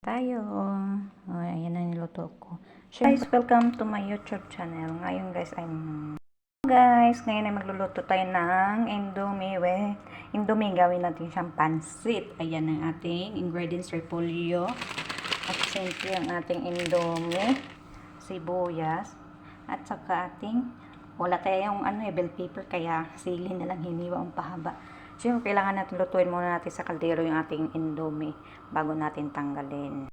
tayo. O, ayan na niluto ko. Guys, welcome to my YouTube channel. Ngayon, guys, I'm... Guys, ngayon ay magluluto tayo ng Indomie with Indomie. Gawin natin siyang pansit. Ayan ang ating ingredients, repolyo. At simple ang ating Indomie. Sibuyas. At saka ating... Wala tayo yung ano, eh, bell paper, kaya sili na lang hiniwa ang pahaba. Siyempre, kailangan natin lutuin muna natin sa kaldero yung ating Indomie bago natin tanggalin.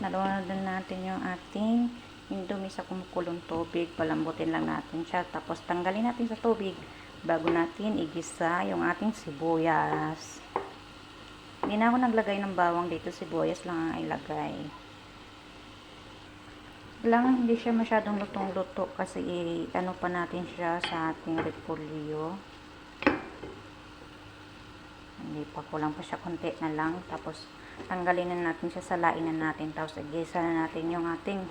Naluwa na natin yung ating Indomie sa kumukulong tubig. Palambutin lang natin siya. Tapos tanggalin natin sa tubig bago natin igisa yung ating sibuyas. Hindi na ako naglagay ng bawang dito. Sibuyas lang ang ilagay. Kailangan hindi siya masyadong lutong-luto kasi ano pa natin siya sa ating repolyo. Hindi pa, kulang pa siya konti na lang. Tapos, tanggalin na natin siya, salain na natin. Tapos, igisa na natin yung ating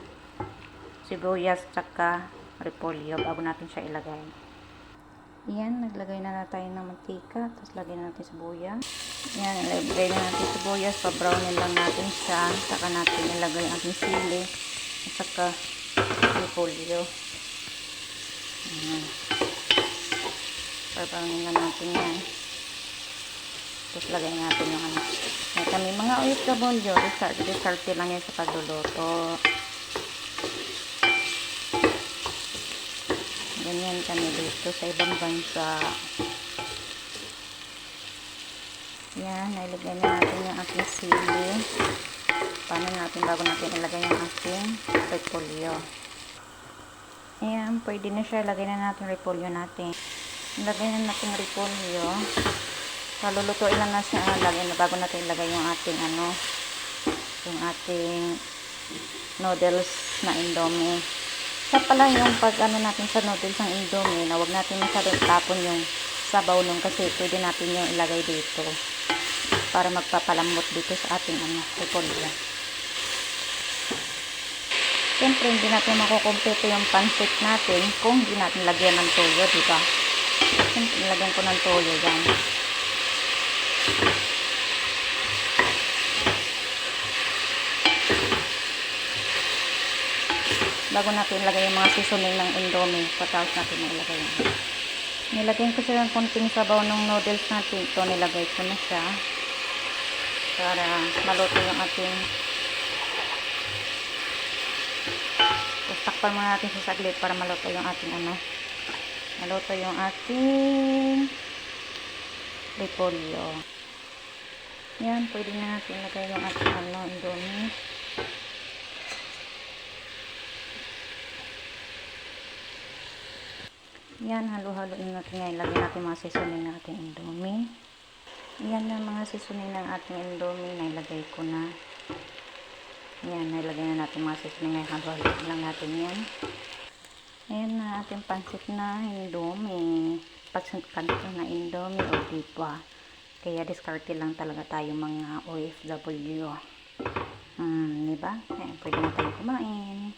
sibuyas tsaka repolyo bago natin siya ilagay. Yan, naglagay na, na ng mantika. Tapos, lagyan na natin sibuyas. Yan, ilagay na natin sibuyas. Pa-brownin lang natin siya. Saka natin ilagay ang ating sili. At saka repolyo. Yan. Pa-brownin lang natin yan. Tapos lagay natin yung ano. May kami mga OFW, discard, discard lang yan sa pagluluto. Ganyan kami dito sa ibang bansa. Yan, nailagay na natin yung ating sili. Paano natin bago natin ilagay yung ating repolyo. Ayan, pwede na siya. Ilagay na natin repolyo natin. Ilagay na natin repolyo. Palulutuin lang na siya lagay na bago natin ilagay yung ating ano yung ating noodles na indomie. Sa pala yung pag ano natin sa noodles ng indomie na wag natin masyadong tapon yung sabaw nun kasi pwede natin yung ilagay dito para magpapalambot dito sa ating ano repolyo. Siyempre, hindi natin makukumpleto yung pansit natin kung hindi natin lagyan ng toyo, di ba? Siyempre, nilagyan ko ng toyo yan. Bago natin ilagay yung mga seasoning ng indomie patapos natin na ilagay yan nilagyan ko siya ng konting sabaw ng noodles natin. Ito nilagay ko na siya para maluto yung ating tapos takpan muna natin sa saglit para maluto yung ating ano maluto yung ating repolyo yan pwede na natin ilagay yung ating ano indomie Yan, halo-halo na natin ngayon. Lagyan natin mga seasoning ng ating indomie. Yan na mga seasoning ng ating indomie. Nailagay ko na. Yan, nailagay na natin mga seasoning ngayon. Halo-halo lang natin yan. Ayan na ating pansit na indomie. Pansit na indomie o diba. Kaya diskarte lang talaga tayo mga OFW. Hmm, diba? Ayan, pwede na tayo kumain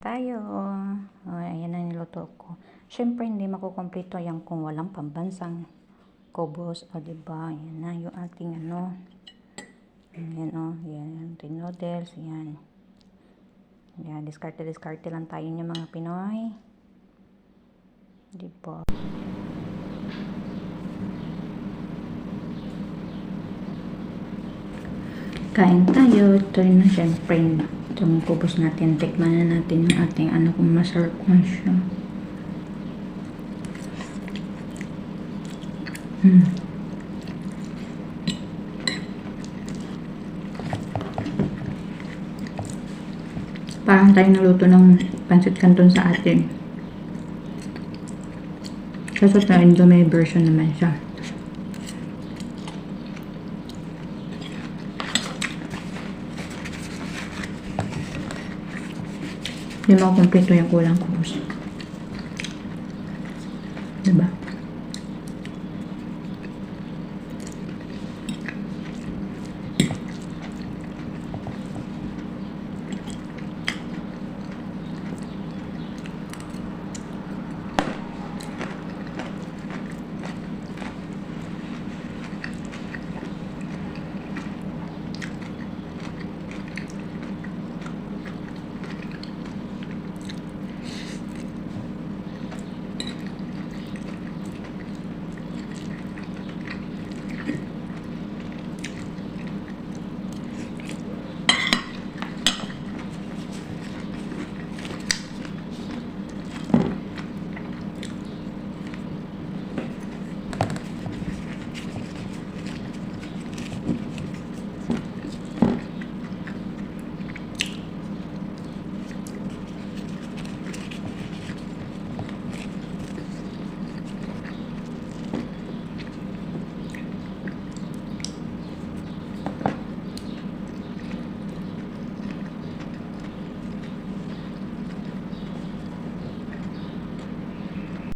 tayo. O, ayan na niluto ko. Siyempre, hindi makukumpleto yan kung walang pambansang kubos. O, diba? Ayan na yung ating ano. Ayan o. Ayan. Ating noodles. Ayan. Ayan. Diskarte, diskarte lang tayo yung mga Pinoy. Diba? Kain tayo. Ito na siyempre itong kubos natin. Tikman na natin yung ating ano kung masarap na siya. Hmm. Parang tayo naluto ng pancit canton sa atin. Kaso sa Indomie version naman siya. Hindi makukumpleto yung kulang ko. Diba?